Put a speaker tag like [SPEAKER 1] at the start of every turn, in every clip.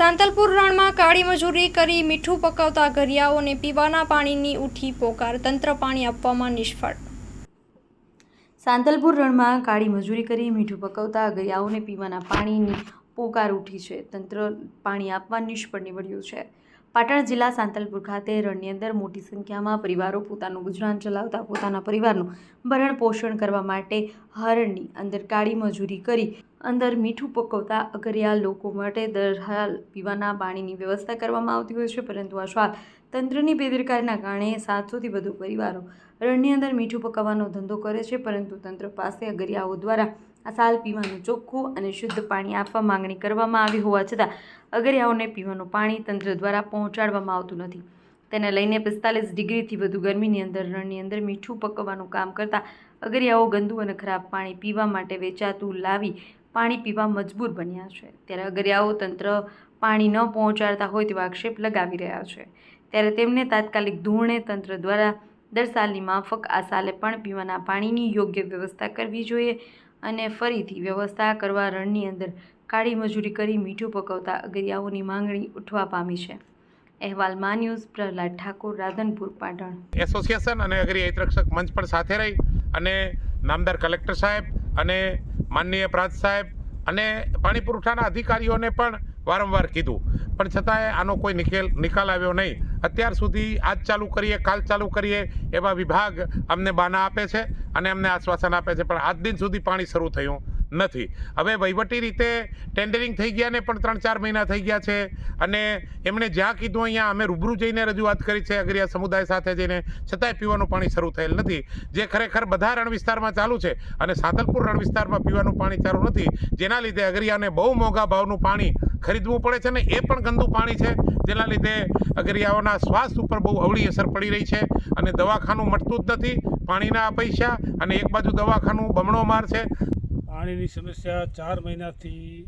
[SPEAKER 1] સાંતલપુર રણમાં કાળી મજૂરી કરી મીઠું પકવતા ઘરિયાઓને પીવાના પાણીની ઉઠી પોકાર, તંત્ર પાણી આપવામાં નિષ્ફળ.
[SPEAKER 2] સાંતલપુર રણમાં કાળી મજૂરી કરી મીઠું પકવતા ઘરિયાઓને પીવાના પાણીની પોકાર ઉઠી છે. તંત્ર પાણી આપવા નિષ્ફળ નીવડ્યું છે. પાટણ જિલ્લા સાંતલપુર ખાતે રણની અંદર મોટી સંખ્યામાં પરિવારો પોતાનું ગુજરાન ચલાવતા પોતાના પરિવારનું ભરણ પોષણ કરવા માટે હરણની અંદર કાળી મજૂરી કરી, અંદર મીઠું પકવતા અગરિયા લોકો માટે દર હાલ પીવાના પાણીની વ્યવસ્થા કરવામાં આવતી હોય છે. પરંતુ આ શ્વાસ તંત્રની બેદરકારીના કારણે સાતસોથી વધુ પરિવારો રણની અંદર મીઠું પકાવવાનો ધંધો કરે છે. પરંતુ તંત્ર પાસે અગરિયાઓ દ્વારા આ સાલ પીવાનું ચોખ્ખું અને શુદ્ધ પાણી આપવા માંગણી કરવામાં આવી હોવા છતાં અગરિયાઓને પીવાનું પાણી તંત્ર દ્વારા પહોંચાડવામાં આવતું નથી. તેને લઈને પિસ્તાલીસ ડિગ્રીથી વધુ ગરમીની અંદર, રણની અંદર મીઠું પકવવાનું કામ કરતા અગરિયાઓ ગંદુ અને ખરાબ પાણી પીવા માટે વેચાતું લાવી પાણી પીવા મજબૂર બન્યા છે. ત્યારે અગરિયાઓ તંત્ર પાણી ન પહોંચાડતા હોય તેવા આક્ષેપ લગાવી રહ્યા છે. ત્યારે તેમને તાત્કાલિક ધોરણે તંત્ર દ્વારા દર સાલની માફક આ સાલે પણ પીવાના પાણીની યોગ્ય વ્યવસ્થા કરવી જોઈએ અને ફરીથી વ્યવસ્થા કરવા રણની અંદર કાળી મજૂરી કરી મીઠું પકવતા અગરિયાઓની માંગણી ઉઠવા પામી છે. અહેવાલ મા ન્યૂઝ પ્રહલાદ ઠાકોર, રાધનપુર, પાટણ.
[SPEAKER 3] એસોસિએશન અને અગરી હિતરક્ષક મંચ પણ સાથે રહી અને નામદાર કલેક્ટર સાહેબ અને માનનીય પ્રાંત સાહેબ અને પાણી પુરવઠાના અધિકારીઓને પણ વારંવાર કીધું. પણ છતાંય આનો કોઈ નિકેલ નિકાલ આવ્યો નહીં. અત્યાર સુધી આજ ચાલુ કરીએ, કાલ ચાલુ કરીએ, એવા વિભાગ અમને બાના આપે છે અને અમને આશ્વાસન આપે છે. પણ આજ દિન સુધી પાણી શરૂ થયું નથી. હવે વહીવટી રીતે ટેન્ડરિંગ થઈ ગયા ને પણ ત્રણ ચાર મહિના થઈ ગયા છે અને એમણે જ્યાં કીધું અહીંયા અમે રૂબરૂ જઈને રજૂઆત કરી છે અગરિયા સમુદાય સાથે જઈને. છતાંય પીવાનું પાણી શરૂ થયેલ નથી. જે ખરેખર બધા રણ વિસ્તારમાં ચાલુ છે અને સાતલપુર રણ વિસ્તારમાં પીવાનું પાણી ચાલુ નથી. જેના લીધે અગરિયાને બહુ મોંઘા ભાવનું પાણી ખરીદવું પડે છે ને એ પણ ગંદુ પાણી છે. જેના લીધે અગરિયાઓના સ્વાસ્થ્ય ઉપર બહુ અવળી અસર પડી રહી છે અને દવાખાનું મટતું જ નથી, પાણીના પૈસા અને એક બાજુ દવાખાનું બમણો માર છે.
[SPEAKER 4] પાણીની સમસ્યા ચાર મહિનાથી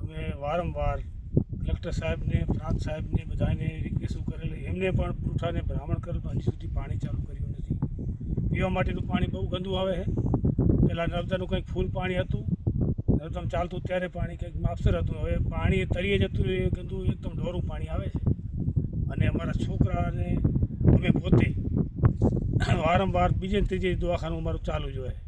[SPEAKER 4] અમે વારંવાર કલેક્ટર સાહેબને, પ્રાંત સાહેબને બધાને રિક્વેસ્ટ કરેલી. એમને પણ પૂઠાને ભ્રામણ કરેલું. હજી સુધી પાણી ચાલુ કર્યું નથી. પીવા માટેનું પાણી બહુ ગંદુ આવે છે. પહેલાં નર્મદાનું કંઈક ફૂલ પાણી હતું. નર્મદામાં ચાલતું ત્યારે પાણી કંઈક માપસર હતું. હવે પાણી તળીએ જતું એ ગંદુ એકદમ ડોરું પાણી આવે છે. અને અમારા છોકરાને અમે પોતે વારંવાર બીજે ત્રીજે દવાખાનું અમારું ચાલુ જ હોય.